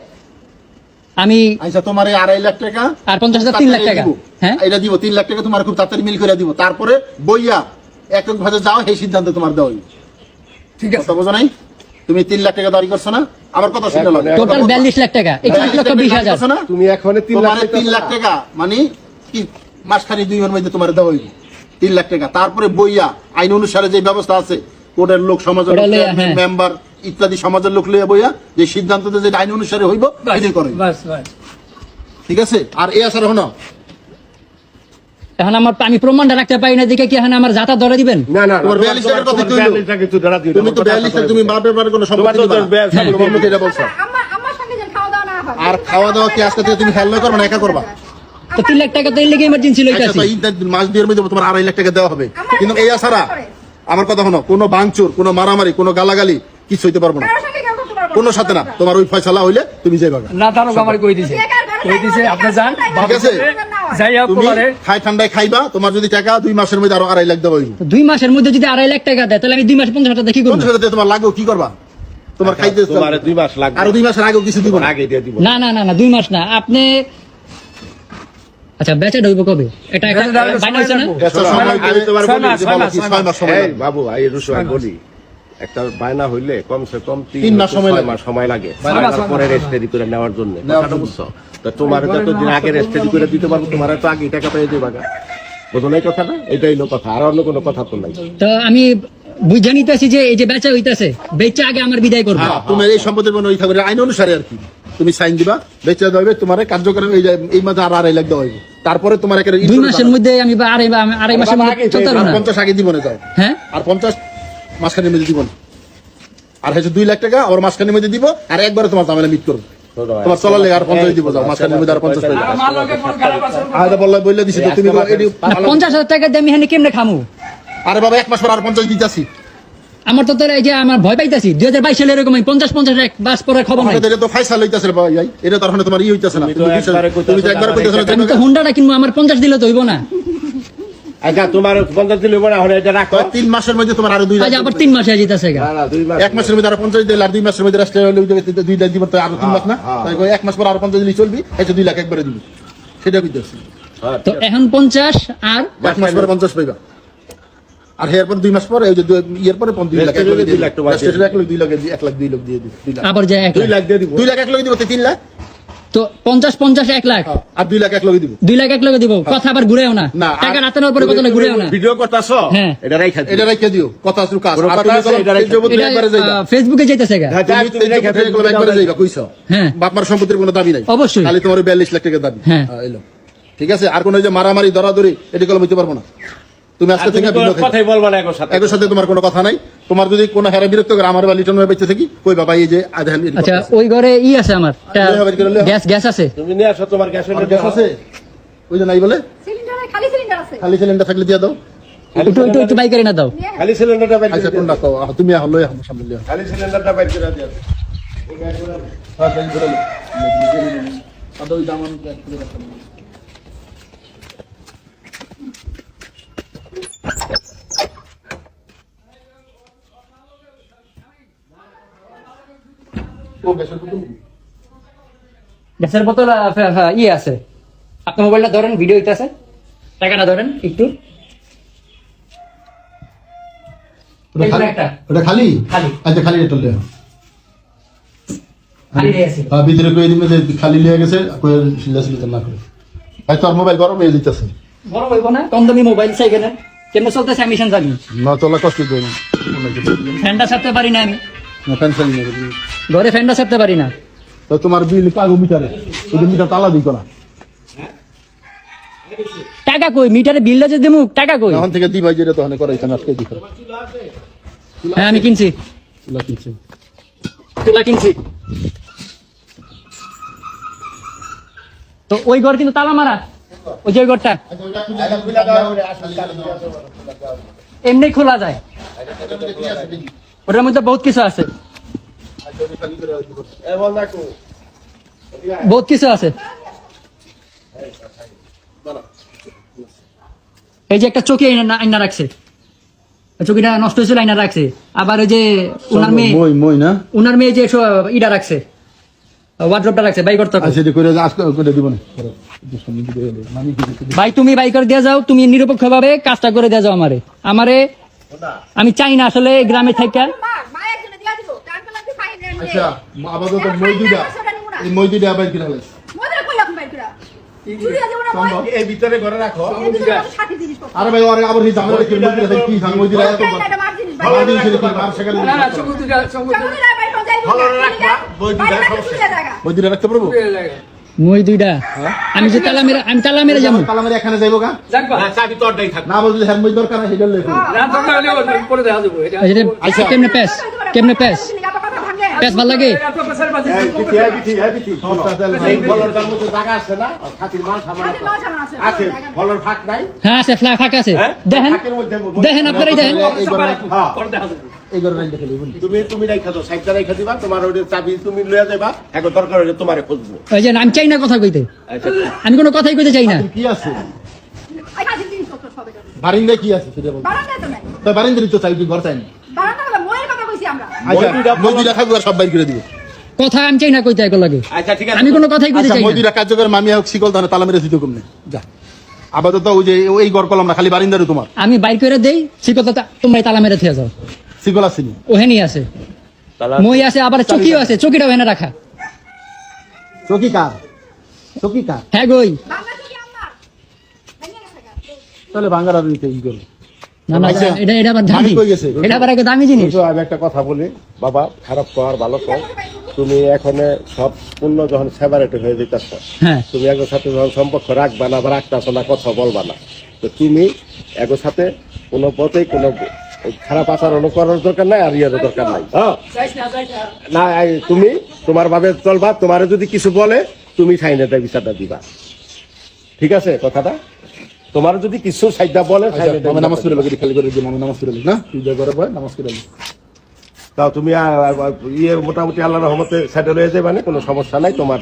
[SPEAKER 2] আমি
[SPEAKER 5] আচ্ছা তোমার এই আড়াই লাখ টাকা
[SPEAKER 2] আর পঞ্চাশ হাজার তিন লাখ টাকা। হ্যাঁ?
[SPEAKER 5] এটা দিব তিন লাখ টাকা তোমার খুব তাড়াতাড়ি মিল করে দিব। তারপরে বইয়া এক এক ভাবে যাও সেই সিদ্ধান্ত তোমার দেওয়া
[SPEAKER 3] ঠিক আছে।
[SPEAKER 5] বোঝো নাই? তুমি তিন লাখ টাকা দাবি করছ না? আমার কথা শুনে লাগে
[SPEAKER 2] টোটাল বিয়াল্লিশ লাখ টাকা। একচল্লিশ লক্ষ বিশ হাজার।
[SPEAKER 6] তুমি এখন তিন লাখ
[SPEAKER 5] তিন লাখ টাকা মানে কি? মাসখানি দুই মাসের মধ্যে তোমার দেওয়া হইবে। তিন লাখ টাকা। তারপরে বইয়া আইন অনুসারে যে ব্যবস্থা আছে কোর্টের লোক
[SPEAKER 2] হ্যাঁ।
[SPEAKER 5] মেম্বার ইত্যাদি সমাজের লোক লইয়া বইয়া যে সিদ্ধান্ত যে আইন অনুসারে হইব এটাই করে
[SPEAKER 3] বাস বাস।
[SPEAKER 5] ঠিক আছে? আর এ আসার হনো
[SPEAKER 2] এখন আমার আমি প্রমাণটা রাখতে পারি না দেখে কি এখন আমার যাতা ধরে দিবেন?
[SPEAKER 6] না না
[SPEAKER 5] তোমার 42 টাকার কথা তুই লো। তুমি তো বিয়াল্লিশ তুমি বাপের বাড়ির কোনো সম্পত্তি
[SPEAKER 6] তোমার
[SPEAKER 5] না।
[SPEAKER 6] ব্যাস,
[SPEAKER 5] হ্যাঁ, এটা বলছো।
[SPEAKER 4] আম্মা আম্মার সঙ্গে যে খাওয়া দাওয়া না হয়।
[SPEAKER 5] আর খাওয়া দাওয়া কি আজকে তুমি খেয়াল করবে না একা করবা?
[SPEAKER 2] তো তিন লাখ টাকা তো এই লেগে ইমার্জেন্সি
[SPEAKER 5] আচ্ছা
[SPEAKER 2] লইতাছি
[SPEAKER 5] মাস মধ্যে তোমার আড়াই লাখ টাকা দেওয়া হবে। কিন্তু এই আসারা আমার কথা শোনো কোনো ভাঙচুর কোনো মারামারি কোনো গালাগালি কিছু হইতে পারব না। কোনো সাথে না। তোমার ওই ফয়সালা হইলে তুমি যাইবা
[SPEAKER 3] না তারও আমার কই দিছে? কই দিছে? আপনি যান
[SPEAKER 5] ঠিক আছে?
[SPEAKER 3] যাইয়া
[SPEAKER 5] তুমি
[SPEAKER 3] পোলারে-
[SPEAKER 5] খাই ঠান্ডায় খাইবা তোমার যদি টাকা দুই মাসের মধ্যে আরও আড়াই লাখ দেওয়া হইব।
[SPEAKER 2] দুই মাসের মধ্যে যদি আড়াই লাখ টাকা দেয় তাহলে আমি দুই মাসে পঞ্চাশ হাজার দেখি করব?
[SPEAKER 5] পঞ্চাশ হাজার তোমার লাগবে কি করবা? তোমার খাইতে
[SPEAKER 6] তোমার দুই মাস লাগবে।
[SPEAKER 5] আরও দুই মাসের আগেও কিছু দিব না।
[SPEAKER 6] আগে দিয়ে দিব।
[SPEAKER 2] না না না না দুই মাস না। আপনি আচ্ছা বেচা ঢুকবো কবে? এটা একটা না?
[SPEAKER 3] সময়
[SPEAKER 5] সময়
[SPEAKER 6] আমি তোমার। বাবু রুশু বলি। একটা বায়না হইলে কমসে কম
[SPEAKER 5] তিন মাস সময় লাগে।
[SPEAKER 6] পরে। রেজিস্ট্রি করে নেওয়ার জন্য। কথাটা বুঝছ? তা তোমার যতদিন আগে রেজিস্ট্রি করে দিতে পারব তোমার তো আগে টাকা পেয়ে দেবা বুঝো না এই কথাটা? এটাই হলো কথা। আর অন্য কোনো কথা তো নাই।
[SPEAKER 2] তো আমি বুঝে নিতেছি যে এই যে বেচা হইতাছে বেচা আগে আমার বিদায় করব।
[SPEAKER 5] হ্যাঁ, তোমার এই সম্পদের ইচ্ছা করে আইন অনুসারে আর কি। তুমি সাইন দিবা বেচে দেবে তোমার কার্যক্রম এই এই মাসে আর আড়াই লাখ দেওয়া হইব। তারপরে তোমার
[SPEAKER 2] দুই মাসের মধ্যে আমি আড়াই আড়াই মাসের মধ্যে না?
[SPEAKER 5] পঞ্চাশ আগে দিব না যাও।
[SPEAKER 2] হ্যাঁ?
[SPEAKER 5] আর পঞ্চাশ মাসখানের মধ্যে দিব না। আর হচ্ছে দুই লাখ টাকা ওর মাসখানের মধ্যে দিব আর একবারে তোমার জামেলা মিট করব। তোমার চলার লেগে আর পঞ্চাশ দিব যাও মাসখানের মধ্যে আর পঞ্চাশ পাইবে
[SPEAKER 3] আমার লগে কোন খারাপ আছে?
[SPEAKER 5] আর বললে বললে দিছি তো তুমি
[SPEAKER 2] পঞ্চাশ হাজার টাকা দিয়ে আমি এখানে কেমনে খামু?
[SPEAKER 5] আরে বাবা এক মাস পর আর পঞ্চাশ দিতেছি।
[SPEAKER 2] আমার তো তাহলে এই যে আমার ভয় পাইতাছি দুই হাজার বাইশ সালে এরকম আমি পঞ্চাশ পঞ্চাশ এক বাস পরে খবর নাই।
[SPEAKER 5] এটা তো ফাইসাল হইতাছে রে বাবা ভাই এটা তো তোমার ই হইতাছে না।
[SPEAKER 6] তুমি তো একবারে কইতাছো
[SPEAKER 5] না,
[SPEAKER 2] হুন্ডাটা কিনবো আমার পঞ্চাশ দিলে তো হইব না।
[SPEAKER 6] আচ্ছা তোমার পঞ্চাশ দিলে পরে এখন এটা রাখো।
[SPEAKER 5] তিন মাসের মধ্যে তোমার আরও দুই
[SPEAKER 2] আবার তিন মাসে যেতেছে
[SPEAKER 6] না না
[SPEAKER 5] এক মাসের মধ্যে আরও পঞ্চাশ দিলে আর দুই মাসের মধ্যে রাষ্ট্রীয় হলে দুই লাখ দিব আরও তিন লাখ না? তাই এক মাস পর আরও পঞ্চাশ দিলে চলবি এটা দুই লাখ একবারে দিবি। সেটা কইতেছি।
[SPEAKER 6] হ্যাঁ,
[SPEAKER 2] তো এখন পঞ্চাশ আর?
[SPEAKER 5] এক মাস পরে পঞ্চাশ পাইবা। আর হেয়ার পর দুই মাস পরে ওই যে দুই- ইয়ের পরে দুই লাখ এক
[SPEAKER 6] দুই লাখ
[SPEAKER 5] এক লাখ দুই লাখ এক লাখ দুই লাখ দিয়ে দিবি দুই লাখ।
[SPEAKER 2] আবার যে
[SPEAKER 6] দুই
[SPEAKER 2] লাখ।
[SPEAKER 6] লাখ দিয়ে দিব।
[SPEAKER 5] দুই লাখ এক লাখ দিব তিন লাখ?
[SPEAKER 2] তো পঞ্চাশ পঞ্চাশ এক লাখ।
[SPEAKER 5] আর দুই লাখ এক দিব।
[SPEAKER 2] দুই লাখ এক লাখ দিব। কথা আবার ঘুরেও না।
[SPEAKER 5] না,
[SPEAKER 2] টাকা রাতে নেওয়ার পরে কথা ঘুরেও না।
[SPEAKER 6] ভিডিও করতেছ?
[SPEAKER 2] হ্যাঁ।
[SPEAKER 6] এটা রাইখা
[SPEAKER 5] এটা রাখতে দিও। কথা কাজ।
[SPEAKER 6] কথা
[SPEAKER 2] ফেসবুকে যাইতেছে গা।
[SPEAKER 6] হ্যাঁ,
[SPEAKER 5] একবারে যাইবা কইছো?
[SPEAKER 2] হ্যাঁ।
[SPEAKER 5] বাপমার সম্পত্তির কোনো দাবি নাই।
[SPEAKER 2] অবশ্যই।
[SPEAKER 5] খালি তোমার বিয়াল্লিশ লাখ টাকা দাবি।
[SPEAKER 2] হ্যাঁ।
[SPEAKER 5] হ্যাঁ, ঠিক আছে? আর কোন যে মারামারি দরাদরি এটি কলম হইতে পারব না। তুমি আজকে
[SPEAKER 6] তুমি
[SPEAKER 5] থেকে।
[SPEAKER 6] কথাই বলবা না এখন সাথে।
[SPEAKER 5] একের সাথে তোমার কোনো কথা নাই। তোমার যদি কোনো হেরা বিরক্ত করে আমার বা লিটন ভাই বেঁচে থাকি কই বাবা এই যে আধান
[SPEAKER 2] আচ্ছা ওই ঘরে ই আছে আমার একটা
[SPEAKER 5] বাড়ি।
[SPEAKER 2] গ্যাস গ্যাস আছে।
[SPEAKER 6] তুমি নিয়ে আসো তোমার গ্যাস
[SPEAKER 5] গ্যাস আছে? ওই যে নাই বলে?
[SPEAKER 4] সিলিন্ডারে খালি সিলিন্ডার আছে।
[SPEAKER 5] খালি সিলিন্ডার থাকলে দিয়ে দাও।
[SPEAKER 2] একটু একটু একটু বাইকারি না দাও।
[SPEAKER 6] খালি সিলিন্ডারটা বাইর
[SPEAKER 5] আচ্ছা কোনটা আহ, তুমি লই এখন সামনে লিয়া
[SPEAKER 6] খালি সিলিন্ডারটা বাইর করে দিও।
[SPEAKER 5] হ্যাঁ তাই করে লও। আদা ওই দামান এক করে রাখো। গ্যাসের বোতল?
[SPEAKER 2] ইয়ে আছে। আপনার মোবাইলটা ধরেন ভিডিও হইতেছে টাকাটা ধরেন একটু।
[SPEAKER 5] ওটা খালি খালি। আচ্ছা খালি এটা
[SPEAKER 2] আছে
[SPEAKER 5] ভিতরে কই দিবে যে খালি লিয়ে গেছে কই না করে। ভাই তোর মোবাইল গরম হয়ে দিতেছে
[SPEAKER 2] বড় হইব না কম দামি মোবাইল চাই কেন কেমনে চলতেছে আমি সেন জানি
[SPEAKER 5] না তোলা কষ্ট না।
[SPEAKER 2] ফ্যানটা ছাড়তে পারি না আমি।
[SPEAKER 5] না টেনশন নেই
[SPEAKER 2] ঘরে ফ্যানটা ছাড়তে পারি না।
[SPEAKER 5] তো তোমার বিল কাগো মিটারে। ওই মিটার তালা দিই না।
[SPEAKER 2] টাকা কই? মিটারে বিলটা যে দেবো টাকা কই?
[SPEAKER 5] এখন থেকে দিবাই যেটা তো করাই কেন আজকে দিই
[SPEAKER 2] হ্যাঁ আমি কিনছি।
[SPEAKER 5] তুলা কিনছে।
[SPEAKER 2] তুলা কিনছি। তো ওই ঘর কিন্তু তালা মারা। ওই যে ঘরটা। এমনি খোলা যায়। ওটার মধ্যে বহুত কিছু আছে। বহুত কিছু আছে। এই যে একটা চকি আইনা রাখছে। চকিটা নষ্ট হয়েছিল আইনা রাখছে। আবার ওই যে উনার মেয়ে
[SPEAKER 5] না?
[SPEAKER 2] উনার মেয়ে যে ইটা রাখছে। ওয়ার্ড্রপটা রাখছে বাই করতে হবে।
[SPEAKER 5] করে করে দিব না
[SPEAKER 2] ভাই তুমি বাই করে দিয়ে যাও তুমি নিরপেক্ষ ভাবে কাজটা করে দিয়ে যাও আমারে। আমারে আমি চাই না আসলে গ্রামে থাকা
[SPEAKER 5] আচ্ছা আপাতত মই দুইটা এই মই দুইটা আবার কিনা লাগছে
[SPEAKER 4] মদের কই আপনি বাইর করা
[SPEAKER 6] এই ভিতরে ঘরে রাখো
[SPEAKER 5] আরে ভাই আরে আবার এই জামাটা কি মই দুইটা কি এত দিন ছিল কি সেখানে
[SPEAKER 3] না না
[SPEAKER 6] ভালো রাখবা, বই সমস্যা
[SPEAKER 5] রাখতে পারব
[SPEAKER 2] মই আমি যে তালা মেরে আমি তালা মেরে যাব
[SPEAKER 5] কালামের এখানে যাইবো গা
[SPEAKER 6] না চাবি তোরটাই থাকবে
[SPEAKER 5] না বললে হ্যাঁ মই দরকার আছে হেডল লেখো
[SPEAKER 3] না দরকার হলে পরে দেখা যাব এটা
[SPEAKER 2] আচ্ছা কেমনে প্যাস কেমনে প্যাস
[SPEAKER 4] কথা
[SPEAKER 2] ভালো লাগে হ্যাঁ আছে ফাঁকা আছে
[SPEAKER 6] হ্যাঁ?
[SPEAKER 2] দেখেন দেখেন আপনারাই দেখেন
[SPEAKER 6] হ্যাঁ
[SPEAKER 5] এই
[SPEAKER 6] তুমি তুমি রাইখা দাও সাইডটা রাইখা দিবা তোমার ওই চাবি তুমি লইয়া যাবা এখন দরকার হলে তোমারে খুঁজবো
[SPEAKER 2] ওই যে আমি চাই না কথা কইতে আমি কোনো কথাই কইতে চাই না
[SPEAKER 5] কি আছে। বারিন্দা কি আছে সেটা বল
[SPEAKER 4] বারান্দায় তো নাই।
[SPEAKER 5] তো বারিন্দারই তো চাই তুই ঘর চাই না
[SPEAKER 4] বারান্দা হলো বইয়ের কথা কইছি আমরা।
[SPEAKER 5] মজুরা খাব সব বাইর করে দিব।
[SPEAKER 2] কথা আমি চাই না কইতে লাগে।
[SPEAKER 6] আচ্ছা ঠিক আছে।
[SPEAKER 2] আমি কোনো কথাই কইতে চাই না।
[SPEAKER 5] মজুরা কার্যকর মামি হোক শিকল তাহলে তালা মেরে দিতে কমনে। যা। আপাতত ওই যে এই ঘর কলম না খালি বারিন্দারও তোমার।
[SPEAKER 2] আমি বাইর করে দেই সে কথা তোমরাই তালা মেরে থিয়া যাও।
[SPEAKER 5] শিকল আসেনি।
[SPEAKER 2] ওহেনি আছে। মই আছে আবার চকিও আছে চকিটাও হেনে রাখা।
[SPEAKER 5] চকি কার? চকি কার?
[SPEAKER 2] হ্যাঁ গই।
[SPEAKER 4] কি।
[SPEAKER 5] তাহলে ভাঙ্গার আর দিতে ই করো
[SPEAKER 2] না না
[SPEAKER 5] আচ্ছা,
[SPEAKER 2] এটা এটা আবার দামি।
[SPEAKER 5] মালিক কই গেছে?
[SPEAKER 2] এটা আবার একটা দামি জিনিস।
[SPEAKER 6] আমি একটা কথা বলি বাবা খারাপ কর ভালো কর। তুমি এখন সব পূর্ণ যখন সেপারেট হয়ে যেতেছ তুমি একর সাথে যখন সম্পর্ক রাখবা না বা রাখতেছ না কথা বলবা না। তো তুমি একর সাথে কোনো পথেই কোনো খারাপ আচরণ করার দরকার নাই আর ইয়ারও দরকার নাই। না তুমি তোমার ভাবে চলবা তোমার যদি কিছু বলে তুমি সাইনে দেয় বিচারটা দিবা। ঠিক আছে কথাটা? তোমার যদি কিছু সাইডা বলে
[SPEAKER 5] আচ্ছা নামাজ করে লাগি খালি করে দিই নামাজ করে না? তুই যা করে নামাজ করে
[SPEAKER 6] তাও তুমি ইয়ে মোটামুটি আল্লাহ রহমতে সেটেল হয়ে যাবে মানে কোনো সমস্যা নাই তোমার।